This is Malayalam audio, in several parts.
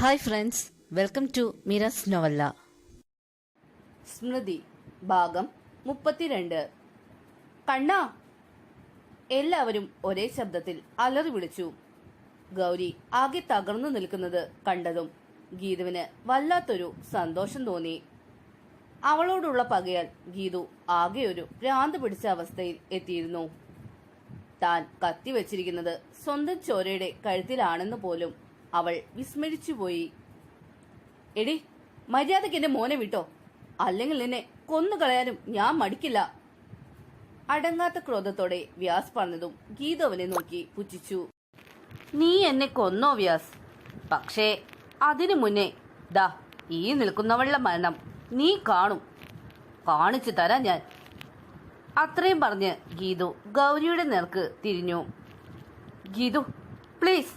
ഹായ് ഫ്രണ്ട്സ് വെൽക്കം ടു മിറസ് നോവല്ല സ്മൃതി ഭാഗം മുപ്പത്തിരണ്ട്. കണ്ണ എല്ലാവരും ഒരേ ശബ്ദത്തിൽ അലറി വിളിച്ചു. ഗൗരി ആകെ തകർന്നു നിൽക്കുന്നത് കണ്ടതും ഗീതുവിന് വല്ലാത്തൊരു സന്തോഷം തോന്നി. അവളോടുള്ള പകയാൽ ഗീതു ആകെ ഒരു ഭ്രാന്ത് പിടിച്ച അവസ്ഥയിൽ എത്തിയിരുന്നു. താൻ കത്തിവെച്ചിരിക്കുന്നത് സ്വന്തം ചോരയുടെ കഴുത്തിലാണെന്ന് പോലും അവൾ വിസ്മരിച്ചുപോയി. എടി മര്യാദയ്ക്ക് എന്റെ മോനെ വിട്ടോ? അല്ലെങ്കിൽ നിന്നെ കൊന്നുകളയാനും ഞാൻ മടിക്കില്ല. അടങ്ങാത്ത ക്രോധത്തോടെ വ്യാസ് പറഞ്ഞതും ഗീത അവനെ നോക്കി പുച്ഛിച്ചു. നീ എന്നെ കൊന്നോ വ്യാസ്? പക്ഷേ അതിനു മുന്നേ ദാ ഈ നിൽക്കുന്നവളുടെ മരണം നീ കാണും. കാണിച്ചു തരാം ഞാൻ. അത്രയും പറഞ്ഞ് ഗീതു ഗൗരിയുടെ നേർക്ക് തിരിഞ്ഞു. ഗീതു പ്ലീസ്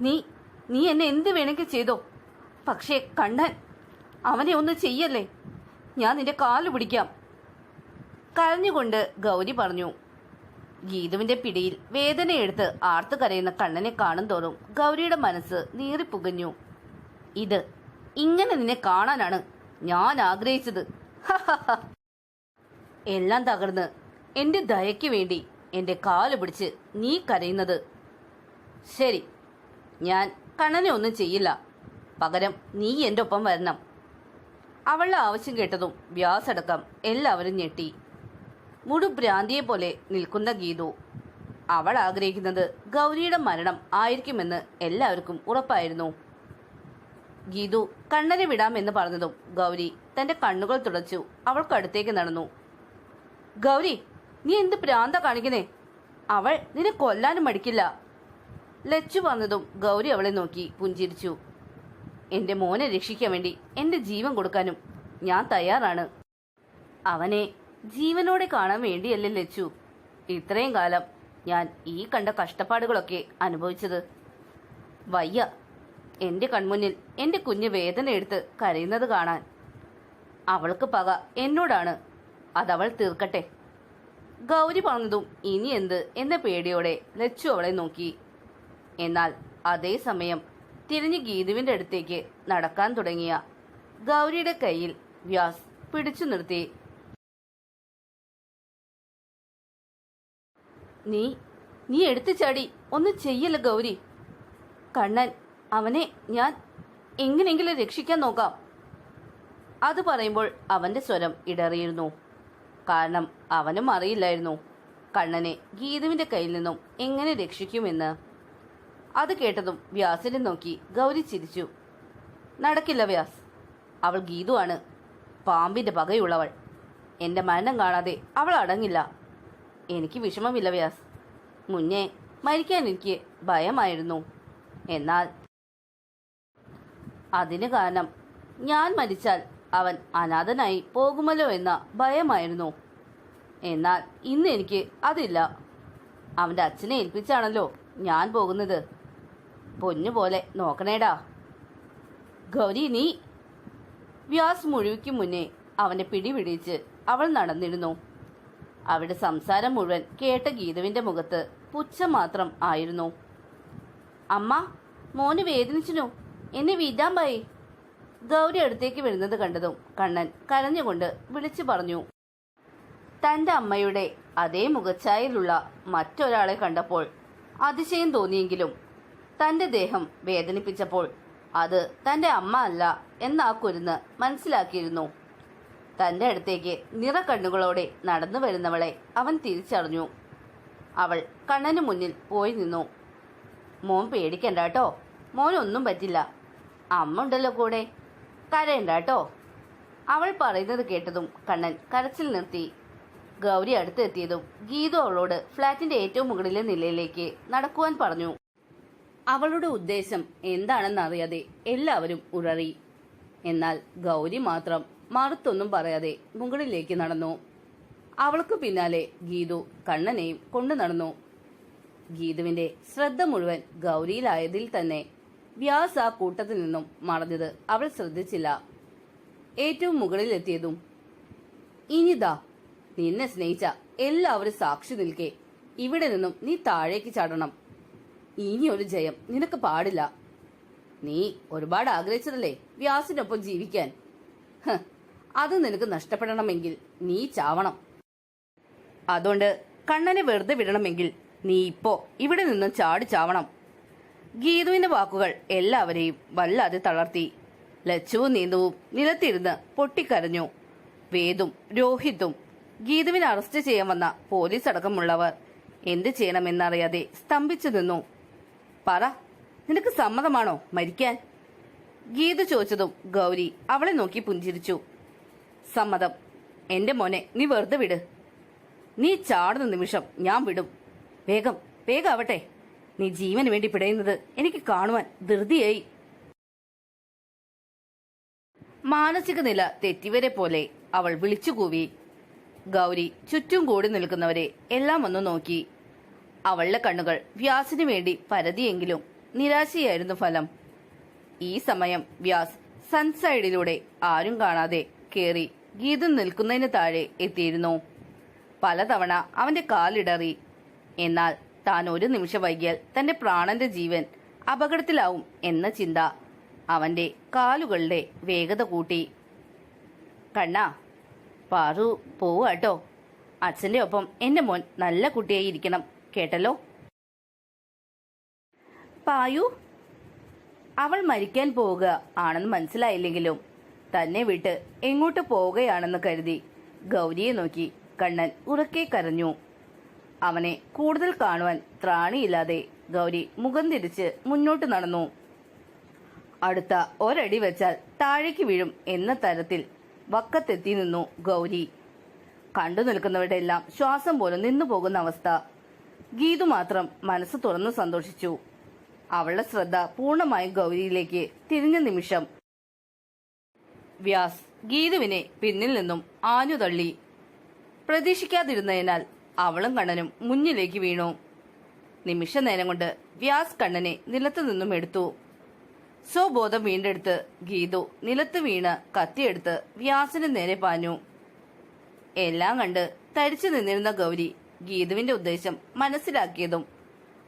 നീ നീ എന്നെ എന്ത് വേണമെങ്കിൽ ചെയ്തോ. പക്ഷേ കണ്ണൻ അവനെ ഒന്ന് ചെയ്യല്ലേ? ഞാൻ നിന്റെ കാൽ പിടിക്കാം. കരഞ്ഞുകൊണ്ട് ഗൗരി പറഞ്ഞു. ഗീതുവിന്റെ പിടിയിൽ വേദനയെടുത്ത് ആർത്തു കരയുന്ന കണ്ണനെ കാണും തോറും ഗൗരിയുടെ മനസ്സ് നീറിപ്പുകഞ്ഞു ഇത് ഇങ്ങനെ നിന്നെ കാണാനാണ് ഞാൻ ആഗ്രഹിച്ചത്. എല്ലാം തകർന്ന് എന്റെ ദയയ്ക്ക് വേണ്ടി എന്റെ കാൽ പിടിച്ച് നീ കരയുന്നത്. ശരി ഞാൻ കണ്ണനെ ഒന്നും ചെയ്യില്ല. പകരം നീ എന്റെ ഒപ്പം വരണം. അവളുടെ ആവശ്യം കേട്ടതും വ്യാസടക്കം എല്ലാവരും ഞെട്ടി. മുടുഭ്രാന്തിയെ പോലെ നിൽക്കുന്ന ഗീതു. അവൾ ആഗ്രഹിക്കുന്നത് ഗൗരിയുടെ മരണം ആയിരിക്കുമെന്ന് എല്ലാവർക്കും ഉറപ്പായിരുന്നു. ഗീതു കണ്ണനെ വിടാമെന്ന് പറഞ്ഞതും ഗൗരി തന്റെ കണ്ണുകൾ തുടച്ചു അവൾക്കടുത്തേക്ക് നടന്നു. ഗൗരി നീ എന്ത് പ്രാന്ത കാണിക്കുന്നേ? അവൾ നിന്നെ കൊല്ലാനും മടിക്കില്ല. ലച്ചു വന്നതും ഗൗരി അവളെ നോക്കി പുഞ്ചിരിച്ചു. എന്റെ മോനെ രക്ഷിക്കാൻ വേണ്ടി എന്റെ ജീവൻ കൊടുക്കാനും ഞാൻ തയ്യാറാണ്. അവനെ ജീവനോടെ കാണാൻ വേണ്ടിയല്ലേ ലച്ചു. ഇത്രയും കാലം ഞാൻ ഈ കണ്ട കഷ്ടപ്പാടുകളൊക്കെ അനുഭവിച്ചത്. വയ്യ എന്റെ കൺമുന്നിൽ എന്റെ കുഞ്ഞ് വേദന എടുത്ത് കരയുന്നത് കാണാൻ. അവൾക്ക് പക എന്നോടാണ്. അതവൾ തീർക്കട്ടെ. ഗൗരി പറഞ്ഞതും ഇനി എന്ത് എന്ന പേടിയോടെ ലച്ചു അവളെ നോക്കി. എന്നാൽ അതേസമയം തിരിഞ്ഞ് ഗീതുവിന്റെ അടുത്തേക്ക് നടക്കാൻ തുടങ്ങിയ ഗൗരിയുടെ കയ്യിൽ വ്യാസ് പിടിച്ചു നിർത്തി. നീ നീ എടുത്തു ചാടി ഒന്നും ചെയ്യല്ല ഗൗരി. കണ്ണൻ അവനെ ഞാൻ എങ്ങനെയെങ്കിലും രക്ഷിക്കാൻ നോക്കാം. അത് പറയുമ്പോൾ അവന്റെ സ്വരം ഇടറിയിരുന്നു. കാരണം അവനും അറിയില്ലായിരുന്നു കണ്ണനെ ഗീതുവിന്റെ കയ്യിൽ നിന്നും എങ്ങനെ രക്ഷിക്കുമെന്ന്. അത് കേട്ടതും വ്യാസിനെ നോക്കി ഗൗരി ചിരിച്ചു. നടക്കില്ല വ്യാസ്. അവൾ ഗീതുവാണ്. പാമ്പിന്റെ പകയുള്ളവൾ. എന്റെ മരണം കാണാതെ അവൾ അടങ്ങില്ല. എനിക്ക് വിഷമമില്ല വ്യാസ്. മുന്നേ മരിക്കാൻ എനിക്ക് ഭയമായിരുന്നു. എന്നാൽ അതിന് കാരണം ഞാൻ മരിച്ചാൽ അവൻ അനാഥനായി പോകുമല്ലോ എന്ന ഭയമായിരുന്നു. എന്നാൽ ഇന്ന് എനിക്ക് അതില്ല. അവന്റെ അച്ഛനെ ഏൽപ്പിച്ചാണല്ലോ ഞാൻ പോകുന്നത്. പൊന്നുപോലെ നോക്കണേടാ. ഗൗരി നീ വ്യാസ് മുഴുവയ്ക്ക് മുന്നേ അവനെ പിടിപിടിച്ച് അവൾ നടന്നിരുന്നു. അവിടെ സംസാരം മുഴുവൻ കേട്ട ഗീതവിന്റെ മുഖത്ത് പുച്ഛം മാത്രം ആയിരുന്നു. അമ്മ മോന് വേദനിച്ചിനു. എന്നെ വിടാൻ പായി ഗൗരി അടുത്തേക്ക് വരുന്നത് കണ്ടതും കണ്ണൻ കരഞ്ഞുകൊണ്ട് വിളിച്ചു പറഞ്ഞു. തന്റെ അമ്മയുടെ അതേ മുഖച്ഛായയിലുള്ള മറ്റൊരാളെ കണ്ടപ്പോൾ അതിശയം തോന്നിയെങ്കിലും തന്റെ ദേഹം വേദനിപ്പിച്ചപ്പോൾ അത് തന്റെ അമ്മ അല്ല എന്നാ കുരുന്ന് മനസ്സിലാക്കിയിരുന്നു. തന്റെ അടുത്തേക്ക് നിറക്കണ്ണുകളോടെ നടന്നു വരുന്നവളെ അവൻ തിരിച്ചറിഞ്ഞു. അവൾ കണ്ണന് മുന്നിൽ പോയി നിന്നു. മോൻ പേടിക്കണ്ട കേട്ടോ. മോനൊന്നും പറ്റില്ല. അമ്മ ഉണ്ടല്ലോ കൂടെ. കരയണ്ട കേട്ടോ. അവൾ പറയുന്നത് കേട്ടതും കണ്ണൻ കരച്ചിൽ നിർത്തി. ഗൗരി അടുത്തെത്തിയതും ഗീതു അവളോട് ഫ്ളാറ്റിന്റെ ഏറ്റവും മുകളിലെ നിലയിലേക്ക് നടക്കുവാൻ പറഞ്ഞു. അവളുടെ ഉദ്ദേശം എന്താണെന്നറിയാതെ എല്ലാവരും ഉഴറി എന്നാൽ ഗൗരി മാത്രം മറുത്തൊന്നും പറയാതെ മുകളിലേക്ക് നടന്നു. അവൾക്ക് പിന്നാലെ ഗീതു കണ്ണനെയും കൊണ്ടു നടന്നു. ഗീതുവിന്റെ ശ്രദ്ധ മുഴുവൻ ഗൗരിയിലായതിൽ തന്നെ വ്യാസ് ആ കൂട്ടത്തിൽ നിന്നും മറഞ്ഞത് അവൾ ശ്രദ്ധിച്ചില്ല. ഏറ്റവും മുകളിലെത്തിയതും ഇനിതാ നിന്നെ സ്നേഹിച്ച എല്ലാവരും സാക്ഷി നിൽക്കെ. ഇവിടെ നിന്നും നീ താഴേക്ക് ചാടണം. ഇനി ഒരു ജയം. നിനക്ക് പാടില്ല. നീ ഒരുപാട് ആഗ്രഹിച്ചതല്ലേ വ്യാസിനൊപ്പം ജീവിക്കാൻ? അത് നിനക്ക് നഷ്ടപ്പെടണമെങ്കിൽ നീ ചാവണം. അതുകൊണ്ട് കണ്ണനെ വെറുതെ വിടണമെങ്കിൽ നീ ഇപ്പോ ഇവിടെ നിന്ന് ചാടി ചാവണം. ഗീതുവിന്റെ വാക്കുകൾ എല്ലാവരെയും വല്ലാതെ തളർത്തി. ലച്ചുവും നീന്തുവും നിലത്തിരുന്ന് പൊട്ടിക്കരഞ്ഞു. വേദും രോഹിത്തും ഗീതുവിനെ അറസ്റ്റ് ചെയ്യാൻ വന്ന പോലീസ് അടക്കമുള്ളവർ എന്ത് ചെയ്യണമെന്നറിയാതെ സ്തംഭിച്ചു നിന്നു. പറ. നിനക്ക് സമ്മതമാണോ മരിക്കാൻ? ഗീത ചോദിച്ചതും ഗൗരി അവളെ നോക്കി പുഞ്ചിരിച്ചു. സമ്മതം. എന്റെ മോനെ നീ വെറുതെ വിട്. നീ ചാടുന്ന നിമിഷം ഞാൻ വിടും. വേഗം വേഗം ആവട്ടെ. നീ ജീവന് വേണ്ടി പിടയുന്നത് എനിക്ക് കാണുവാൻ ധൃതിയായി. മാനസിക നില തെറ്റിവരെ പോലെ അവൾ വിളിച്ചുകൂവി. ഗൗരി ചുറ്റും കൂടി നിൽക്കുന്നവരെ എല്ലാം ഒന്ന് നോക്കി. അവളുടെ കണ്ണുകൾ വ്യാസിനു വേണ്ടി പരതിയെങ്കിലും നിരാശയായിരുന്നു ഫലം. ഈ സമയം വ്യാസ് സൺസൈഡിലൂടെ ആരും കാണാതെ കേറി ഗീത നിൽക്കുന്നതിന് താഴെ എത്തിയിരുന്നു. പലതവണ അവന്റെ കാലിടറി. എന്നാൽ താൻ ഒരു നിമിഷം വൈകിയാൽ തന്റെ പ്രാണന്റെ ജീവൻ അപകടത്തിലാവും എന്ന ചിന്ത അവന്റെ കാലുകളുടെ വേഗത കൂട്ടി. കണ്ണ പാറു പോവാട്ടോ അച്ഛന്റെ ഒപ്പം എന്റെ മോൻ നല്ല കുട്ടിയായി ഇരിക്കണം. കേട്ടല്ലോ. പായു അവൾ മരിക്കാൻ പോവുക ആണെന്ന് മനസ്സിലായില്ലെങ്കിലും തന്നെ വിട്ട് എങ്ങോട്ട് പോവുകയാണെന്ന് കരുതി ഗൗരിയെ നോക്കി കണ്ണൻ ഉറക്കെ കരഞ്ഞു. അവനെ കൂടുതൽ കാണുവാൻ ത്രാണിയില്ലാതെ ഗൗരി മുഖം തിരിച്ച് മുന്നോട്ട് നടന്നു. അടുത്ത ഒരടി വെച്ചാൽ താഴേക്ക് വീഴും എന്ന തരത്തിൽ വക്കത്തെത്തി നിന്നു ഗൗരി. കണ്ടു നിൽക്കുന്നവരുടെ എല്ലാം ശ്വാസം പോലും നിന്നു പോകുന്ന അവസ്ഥ ഗീതു മാത്രം മനസ്സ് തുറന്ന് സന്തോഷിച്ചു. അവളുടെ ശ്രദ്ധ പൂർണമായും ഗൗരിയിലേക്ക്. തിരിഞ്ഞ നിമിഷം വ്യാസ് ഗീതുവിനെ പിന്നിൽ നിന്നും ആഞ്ഞു തള്ളി. പ്രതീക്ഷിക്കാതിരുന്നതിനാൽ അവളും കണ്ണനും മുന്നിലേക്ക് വീണു. നിമിഷ നേരം കൊണ്ട് വ്യാസ് കണ്ണനെ നിലത്തു നിന്നും എടുത്തു. സ്വബോധം വീണ്ടെടുത്ത് ഗീതു നിലത്ത് വീണ് കത്തിയെടുത്ത് വ്യാസിന് നേരെ പാഞ്ഞു. എല്ലാം കണ്ട് തരിച്ചു നിന്നിരുന്ന ഗൗരി ഗീതുവിന്റെ ഉദ്ദേശം മനസ്സിലാക്കിയതും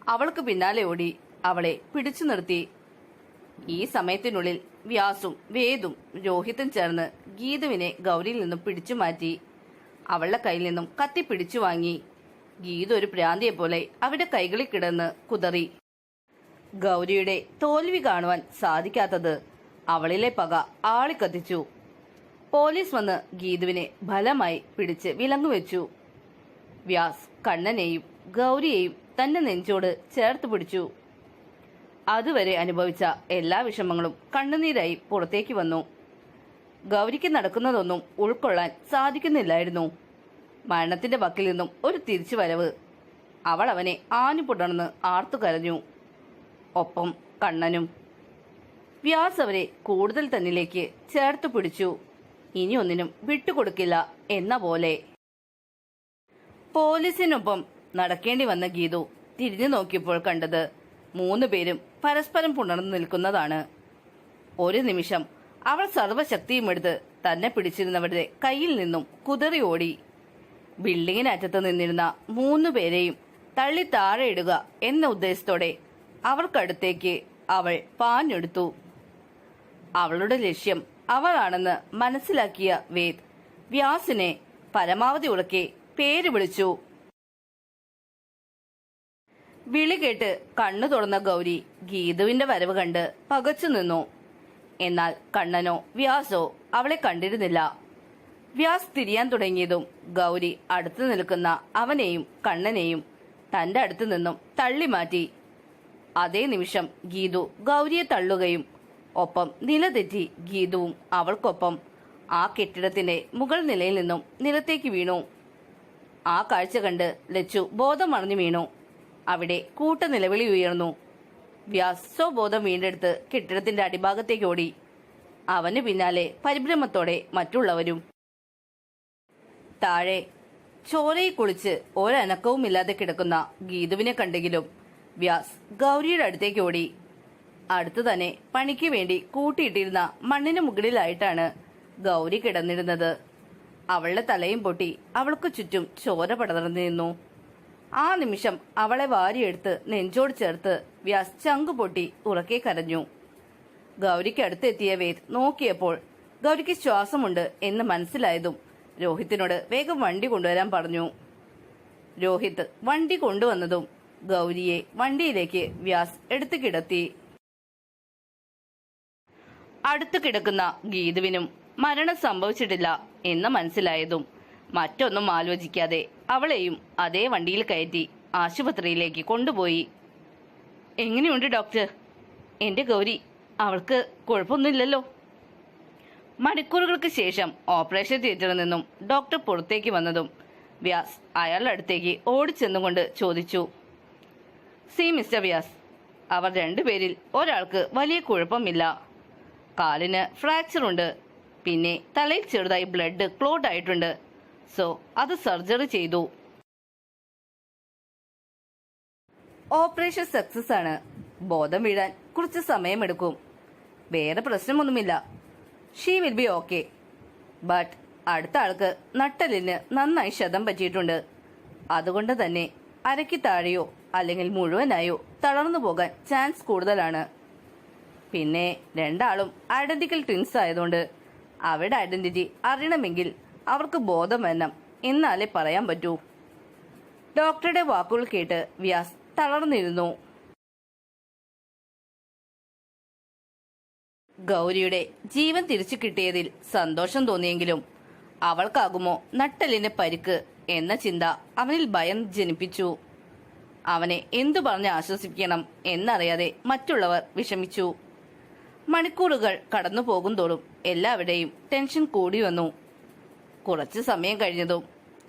അവൾക്ക് പിന്നാലെ ഓടി അവളെ പിടിച്ചു നിർത്തി. ഈ സമയത്തിനുള്ളിൽ വ്യാസും വേദും രോഹിത്തും ചേർന്ന് ഗീതുവിനെ ഗൗരിയിൽ നിന്നും പിടിച്ചു മാറ്റി. അവളുടെ കയ്യിൽ നിന്നും കത്തി പിടിച്ചു വാങ്ങി. ഗീതു ഒരു പ്രാന്തിയെ പോലെ അവിടെ കൈകളിൽ കിടന്ന് കുതറി. ഗൗരിയുടെ തോൽവി കാണുവാൻ സാധിക്കാത്തത് അവളിലെ പക ആളിക്കത്തിച്ചു. പോലീസ് വന്ന് ഗീതുവിനെ ഫലമായി പിടിച്ച് വിലങ്ങുവെച്ചു. വ്യാസ് കണ്ണനെയും ഗൗരിയെയും തന്റെ നെഞ്ചോട് ചേർത്ത് പിടിച്ചു. അതുവരെ അനുഭവിച്ച എല്ലാ വിഷമങ്ങളും കണ്ണുനീരായി പുറത്തേക്ക് വന്നു. ഗൗരിക്ക് നടക്കുന്നതൊന്നും ഉൾക്കൊള്ളാൻ സാധിക്കുന്നില്ലായിരുന്നു. മരണത്തിന്റെ വക്കിൽ നിന്നും ഒരു തിരിച്ചു വരവ് അവൾ അവനെ ആഞ്ഞു പുടർന്ന് ആർത്തു കരഞ്ഞു. ഒപ്പം കണ്ണനും. വ്യാസ് അവരെ കൂടുതൽ തന്നിലേക്ക് ചേർത്തു പിടിച്ചു. ഇനിയൊന്നിനും വിട്ടുകൊടുക്കില്ല എന്ന പോലെ പോലീസിനൊപ്പം നടക്കേണ്ടി വന്ന ഗീതു തിരിഞ്ഞു നോക്കിയപ്പോൾ കണ്ടത് മൂന്ന് പേരും പരസ്പരം പുണർന്നു നിൽക്കുന്നതാണ്. ഒരു നിമിഷം അവൾ സർവശക്തിയും എടുത്ത് തന്നെ പിടിച്ചിരുന്നവരുടെ കയ്യിൽ നിന്നും കുതറി ഓടി. ബിൽഡിങ്ങിനറ്റത്ത് നിന്നിരുന്ന മൂന്നു പേരെയും തള്ളി താഴെ ഇടുക എന്ന ഉദ്ദേശത്തോടെ അവർക്കടുത്തേക്ക് അവൾ പാഞ്ഞെടുത്തു. അവളുടെ ലക്ഷ്യം അവളാണെന്ന് മനസ്സിലാക്കിയ വേദ് വ്യാസിനെ പരമാവധി ഉറക്കെ പേര് വിളിച്ചു. വിളി കേട്ട് കണ്ണു തുറന്ന ഗൗരി ഗീതുവിന്റെ വരവ് കണ്ട് പകച്ചു നിന്നു. എന്നാൽ കണ്ണനോ വ്യാസോ അവളെ കണ്ടിരുന്നില്ല. വ്യാസ് തിരിയാൻ തുടങ്ങിയതും ഗൗരി അടുത്തു നിൽക്കുന്ന അവനെയും കണ്ണനെയും തന്റെ അടുത്തു നിന്നും തള്ളി മാറ്റി അതേ നിമിഷം ഗീതു ഗൗരിയെ തള്ളുകയും ഒപ്പം നിലതെറ്റി ഗീതുവും അവൾക്കൊപ്പം ആ കെട്ടിടത്തിന്റെ മുകൾ നിലയിൽ നിന്നും നിലത്തേക്ക് വീണു. ആ കാഴ്ച കണ്ട് ലച്ചു ബോധം മറിഞ്ഞു വീണു. അവിടെ കൂട്ട നിലവിളി ഉയർന്നു. വ്യാസോ ബോധം വീണ്ടെടുത്ത് കെട്ടിടത്തിന്റെ അടിഭാഗത്തേക്ക് ഓടി. അവന് പിന്നാലെ പരിഭ്രമത്തോടെ മറ്റുള്ളവരും. താഴെ ചോരയിൽ കുളിച്ച് ഒരനക്കവും ഇല്ലാതെ കിടക്കുന്ന ഗീതുവിനെ കണ്ടെങ്കിലും വ്യാസ് ഗൗരിയുടെ അടുത്തേക്ക് ഓടി. അടുത്തു തന്നെ പണിക്ക് വേണ്ടി കൂട്ടിയിട്ടിരുന്ന മണ്ണിന് മുകളിലായിട്ടാണ് ഗൗരി കിടന്നിരുന്നത്. അവളുടെ തലയും പൊട്ടി. അവൾക്ക് ചുറ്റും ചോര പടർന്നു നിന്നു. ആ നിമിഷം അവളെ വാരിയെടുത്ത് നെഞ്ചോട് ചേർത്ത് വ്യാസ് ചങ്കു പൊട്ടി ഉറക്കെ കരഞ്ഞു. ഗൗരിക്ക് അടുത്തെത്തിയ വേദ് നോക്കിയപ്പോൾ ഗൗരിക്ക് ശ്വാസമുണ്ട് എന്ന് മനസ്സിലായതും രോഹിത്തിനോട് വേഗം വണ്ടി കൊണ്ടുവരാൻ പറഞ്ഞു. രോഹിത് വണ്ടി കൊണ്ടുവന്നതും ഗൗരിയെ വണ്ടിയിലേക്ക് വ്യാസ് എടുത്തു കിടത്തി. അടുത്തു കിടക്കുന്ന ഗീതുവിനും മരണം സംഭവിച്ചിട്ടില്ല. എന്ന് മനസ്സിലായതും. മറ്റൊന്നും ആലോചിക്കാതെ അവളെയും അതേ വണ്ടിയിൽ കയറ്റി ആശുപത്രിയിലേക്ക് കൊണ്ടുപോയി. എങ്ങനെയുണ്ട് ഡോക്ടർ? എന്റെ ഗൗരി അവൾക്ക് കുഴപ്പമൊന്നുമില്ലല്ലോ. മണിക്കൂറുകൾക്ക് ശേഷം ഓപ്പറേഷൻ തിയേറ്ററിൽ നിന്നും ഡോക്ടർ പുറത്തേക്ക് വന്നതും വ്യാസ് അയാളുടെ അടുത്തേക്ക് ഓടിച്ചെന്നുകൊണ്ട് ചോദിച്ചു. സി മിസ്റ്റർ വ്യാസ് അവർ രണ്ടുപേരിൽ ഒരാൾക്ക് വലിയ കുഴപ്പമില്ല. കാലിന് ഫ്രാക്ചർ ഉണ്ട് പിന്നെ തലയിൽ ചെറുതായി ബ്ലഡ് ക്ലോട്ട് ആയിട്ടുണ്ട്. സോ അത് സർജറി ചെയ്തു. ഓപ്പറേഷൻ സക്സസ് ആണ്. ബോധം വീഴാൻ കുറച്ച് സമയമെടുക്കും. വേറെ പ്രശ്നമൊന്നുമില്ല. She will be okay but അടുത്ത ആൾക്ക് നട്ടലിന് നന്നായി ശതം പറ്റിയിട്ടുണ്ട്. അതുകൊണ്ട് തന്നെ അരയ്ക്ക് താഴെയോ അല്ലെങ്കിൽ മുഴുവനായോ തളർന്നു പോകാൻ ചാൻസ് കൂടുതലാണ്. പിന്നെ രണ്ടാളും ഐഡന്റിക്കൽ ട്വിൻസ് ആയതുകൊണ്ട് അവരുടെ ഐഡന്റിറ്റി അറിയണമെങ്കിൽ അവർക്ക് ബോധം വേണം എന്നാലേ പറയാൻ പറ്റൂ. ഡോക്ടറുടെ വാക്കുകൾ കേട്ട് വ്യാസ് തളർന്നിരുന്നു. ഗൗരിയുടെ ജീവൻ തിരിച്ചു കിട്ടിയതിൽ സന്തോഷം തോന്നിയെങ്കിലും അവൾക്കാകുമോ നട്ടലിന് പരിക്ക് എന്ന ചിന്ത അവനിൽ ഭയം ജനിപ്പിച്ചു. അവനെ എന്തു പറഞ്ഞ് ആശ്വസിപ്പിക്കണം എന്നറിയാതെ മറ്റുള്ളവർ വിഷമിച്ചു. മണിക്കൂറുകൾ കടന്നു പോകുന്തോറും എല്ലാവരുടെയും ടെൻഷൻ കൂടി വന്നു. കുറച്ച് സമയം കഴിഞ്ഞതും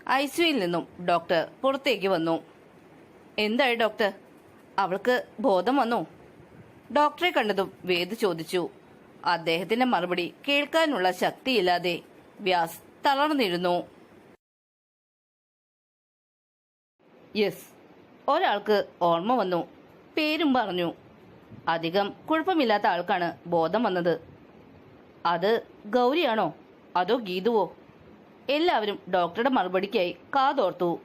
ഐ സിയുയിൽ നിന്നും ഡോക്ടർ പുറത്തേക്ക് വന്നു. എന്തായി ഡോക്ടർ? അവൾക്ക് ബോധം വന്നു? ഡോക്ടറെ കണ്ടതും വേദ് ചോദിച്ചു. അദ്ദേഹത്തിന്റെ മറുപടി കേൾക്കാനുള്ള ശക്തിയില്ലാതെ വ്യാസ് തളർന്നിരുന്നു. യെസ് ഒരാൾക്ക് ഓർമ്മ വന്നു പേരും പറഞ്ഞു. അധികം കുഴപ്പമില്ലാത്ത ആൾക്കാണ് ബോധം വന്നത്. അത് ഗൗരിയാണോ? അതോ ഗീതുവോ? എല്ലാവരും ഡോക്ടറുടെ മറുപടിക്കായി കാതോർത്തു.